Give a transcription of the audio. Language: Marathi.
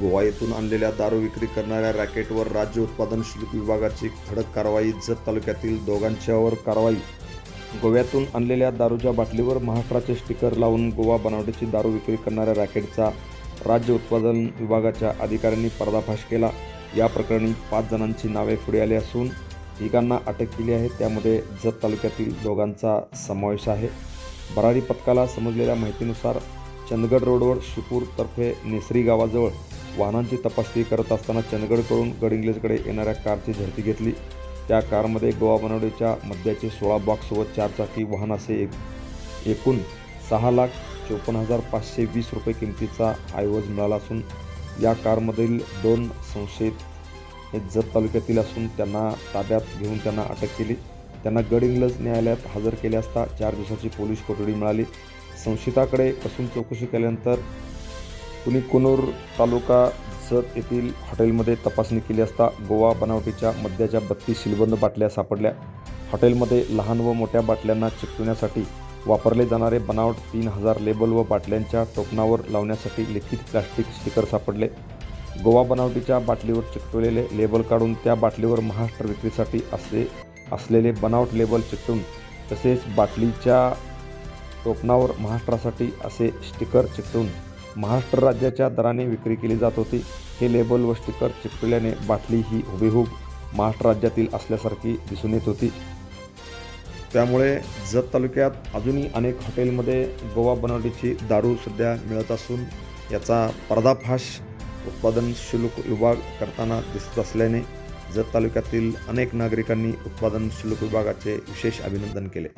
गोवा येथून आणलेल्या दारू विक्री करणाऱ्या रॅकेटवर राज्य उत्पादन शुल्क विभागाची धडक कारवाई जत तालुक्यातील दोघांच्यावर कारवाई. गोव्यातून आणलेल्या दारूच्या बाटलीवर महाराष्ट्राचे स्टिकर लावून गोवा बनावटीची दारू विक्री करणाऱ्या रॅकेटचा राज्य उत्पादन विभागाच्या अधिकाऱ्यांनी पर्दाफाश केला. या प्रकरणी पाच जणांची नावे पुढे आली असून तिघांना अटक केली आहे. त्यामध्ये जत तालुक्यातील दोघांचा समावेश आहे. भरारी पथकाला समजलेल्या माहितीनुसार चंदगड रोडवर शिपूरतर्फे नेसरी गावाजवळ वाहनांची तपासणी करत असताना चंदगडकडून गडिंग्लजकडे येणाऱ्या कारची झडती घेतली. त्या कारमध्ये गोवा बनवडीच्या मद्याचे सोळा बॉक्स व चारचाकी वाहन असे एक एकूण सहा लाख चोपन्न हजार पाचशे वीस रुपये किमतीचा ऐवज मिळाला असून या कारमधील दोन संशयित हे जत तालुक्यातील असून त्यांना ताब्यात घेऊन त्यांना अटक केली. त्यांना गडिंग्लज न्यायालयात हजर केले असता चार दिवसाची पोलीस कोठडी मिळाली. संशयिताकडे कसून चौकशी केल्यानंतर कुणीकुनूर तालुका जत येथील हॉटेलमध्ये तपासणी केली असता गोवा बनावटीच्या मद्याच्या बत्तीस शिलबंद बाटल्या सापडल्या. हॉटेलमध्ये लहान व मोठ्या बाटल्यांना चिकटवण्यासाठी वापरले जाणारे बनावट तीन हजार लेबल व बाटल्यांच्या टोपणावर लावण्यासाठी लिखित प्लास्टिक स्टिकर सापडले. गोवा बनावटीच्या बाटलीवर चिकटवलेले लेबल काढून त्या बाटलीवर महाराष्ट्र विक्रीसाठी असले असलेले बनावट लेबल चिकटून तसेच बाटलीच्या टोपणावर महाराष्ट्रासाठी असे स्टिकर चिकटून महाराष्ट्र राज्याच्या दराने विक्री केली जात होती. हे लेबल व स्टिकर चिकटल्याने बाटली ही हुबेहूब महाराष्ट्र राज्यातील असल्यासारखी दिसून येत होती. त्यामुळे जत तालुक्यात अजूनही अनेक हॉटेलमध्ये गोवा बनावटीची दारू सध्या मिळत असून याचा पर्दाफाश उत्पादन शुल्क विभाग करताना दिसत असल्याने जत तालुक्यातील अनेक नागरिकांनी उत्पादन शुल्क विभागाचे विशेष अभिनंदन केले.